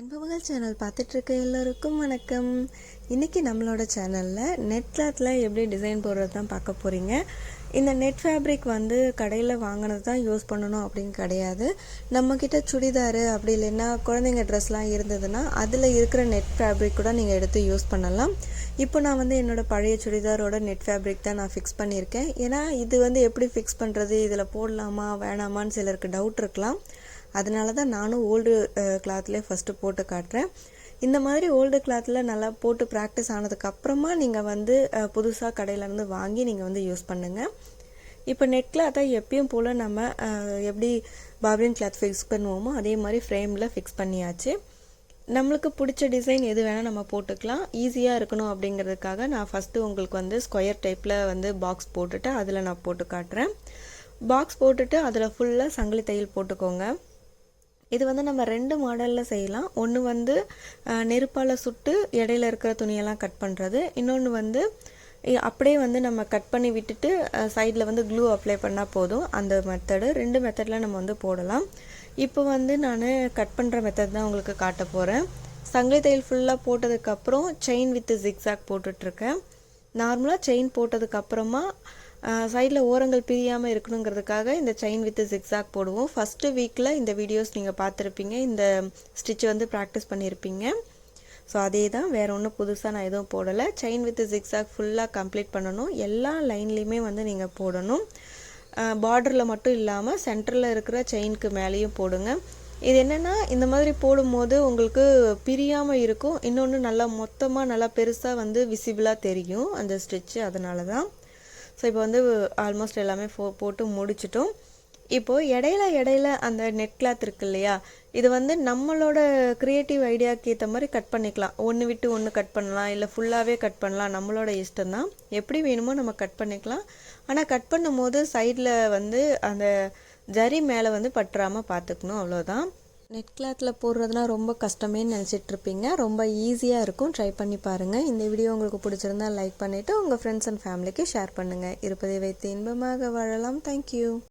அன்புமகள் channel பார்த்துட்ருக்க எல்லோருக்கும் வணக்கம். இன்றைக்கி நம்மளோட சேனலில் நெட் கிளாத்தில் எப்படி டிசைன் போடுறது தான் பார்க்க போகிறீங்க இந்த நெட் ஃபேப்ரிக் வந்து கடையில் வாங்கினது தான் யூஸ் பண்ணணும் அப்படின்னு கிடையாது. நம்மக்கிட்ட சுடிதாரு அப்படி இல்லைன்னா குழந்தைங்க ட்ரெஸ்லாம் இருந்ததுன்னா அதில் இருக்கிற நெட் ஃபேப்ரிக் கூட நீங்கள் எடுத்து யூஸ் பண்ணலாம். இப்போ நான் வந்து என்னோட பழைய சுடிதாரோட நெட் ஃபேப்ரிக் தான் நான் ஃபிக்ஸ் பண்ணியிருக்கேன். ஏன்னா இது வந்து எப்படி ஃபிக்ஸ் பண்ணுறது இதில் போடலாமா? வேணாமான்னு சிலருக்கு டவுட் இருக்கலாம். அதனால தான் நானும் ஓல்டு கிளாத்லேயே ஃபஸ்ட்டு போட்டு காட்டுறேன். இந்த மாதிரி ஓல்டு கிளாத்தில் நல்லா போட்டு ப்ராக்டிஸ் ஆனதுக்கப்புறமா நீங்கள் வந்து புதுசாக கடையிலேருந்து வாங்கி நீங்கள் வந்து யூஸ் பண்ணுங்கள் இப்போ நெட் கிளாத்தை எப்பயும் போல் நம்ம எப்படி பாபின் கிளாத் ஃபிக்ஸ் பண்ணுவோமோ அதே மாதிரி ஃப்ரேமில் ஃபிக்ஸ் பண்ணியாச்சு. நம்மளுக்கு பிடிச்ச டிசைன் எது வேணால் நம்ம போட்டுக்கலாம். ஈஸியாக இருக்கணும் அப்படிங்கிறதுக்காக நான் ஃபஸ்ட்டு உங்களுக்கு வந்து ஸ்கொயர் டைப்பில் வந்து பாக்ஸ் போட்டுட்டு அதில் நான் போட்டு காட்டுறேன். பாக்ஸ் போட்டுட்டு அதில் ஃபுல்லாக சங்கிலி தையல் போட்டுக்கோங்க. இது வந்து நம்ம ரெண்டு மாடலில் செய்யலாம். ஒன்று வந்து நெருப்பால் சுட்டு இடையில இருக்கிற துணியெல்லாம் கட் பண்ணுறது இன்னொன்று வந்து அப்படியே வந்து நம்ம கட் பண்ணி விட்டுட்டு சைடில் வந்து க்ளூ அப்ளை பண்ணால் போதும். அந்த மெத்தடு ரெண்டு மெத்தடில் நம்ம வந்து போடலாம். இப்போ வந்து நான் கட் பண்ணுற மெத்தட் தான் உங்களுக்கு காட்ட போகிறேன் சங்கிலி தையல் ஃபுல்லாக போட்டதுக்கப்புறம் செயின் வித் ஜிக்ஸாக் போட்டுட்ருக்கேன் நார்மலாக செயின் போட்டதுக்கப்புறமா சைடில் ஓரங்கள் பிரியாமல் இருக்கணுங்கிறதுக்காக இந்த செயின் வித் ஜிக்ஸாக் போடுவோம். ஃபஸ்ட்டு வீக்கில் இந்த வீடியோஸ் நீங்கள் பார்த்துருப்பீங்க. இந்த ஸ்டிச் வந்து ப்ராக்டிஸ் பண்ணியிருப்பீங்க ஸோ அதே தான் வேறு ஒன்றும் புதுசாக நான் எதுவும் போடலை. செயின் வித் ஜிக்ஸாக் ஃபுல்லாக கம்ப்ளீட் பண்ணணும். எல்லா லைன்லேயுமே வந்து நீங்கள் போடணும். பார்டரில் மட்டும் இல்லாமல் சென்டரில் இருக்கிற செயினுக்கு மேலேயும் போடுங்க. இது என்னென்னா இந்த மாதிரி போடும்போது உங்களுக்கு பிரியாமல் இருக்கும். இன்னொன்று நல்லா மொத்தமாக நல்லா பெருசாக வந்து விசிபிளாக தெரியும் அந்த ஸ்டிச்சு அதனால தான் ஸோ இப்போ வந்து ஆல்மோஸ்ட் எல்லாமே ஃபோ போட்டு முடிச்சிட்டோம். இப்போது இடையில இடையில அந்த நெட் கிளாத் இருக்கு இல்லையா? இது வந்து நம்மளோட க்ரியேட்டிவ் ஐடியாவுக்கு ஏற்ற மாதிரி கட் பண்ணிக்கலாம். ஒன்று விட்டு ஒன்று கட் பண்ணலாம். இல்லை ஃபுல்லாகவே கட் பண்ணலாம். நம்மளோட இஷ்டம் தான். எப்படி வேணுமோ நம்ம கட் பண்ணிக்கலாம். ஆனால் கட் பண்ணும்போது சைடில் வந்து அந்த ஜரி மேலே வந்து பற்றாமல் பார்த்துக்கணும். அவ்வளோதான் நெட் கிளாத்தில் போடுறதுனா ரொம்ப கஷ்டமேன்னு நினச்சிட்ருப்பீங்க. ரொம்ப ஈஸியாக இருக்கும். ட்ரை பண்ணி பாருங்கள் இந்த வீடியோ உங்களுக்கு பிடிச்சிருந்தா லைக் பண்ணிவிட்டு உங்கள் ஃப்ரெண்ட்ஸ் அண்ட் ஃபேமிலிக்கு ஷேர் பண்ணுங்கள் இருப்பதை வைத்து இன்பமாக வாழலாம். தேங்க்யூ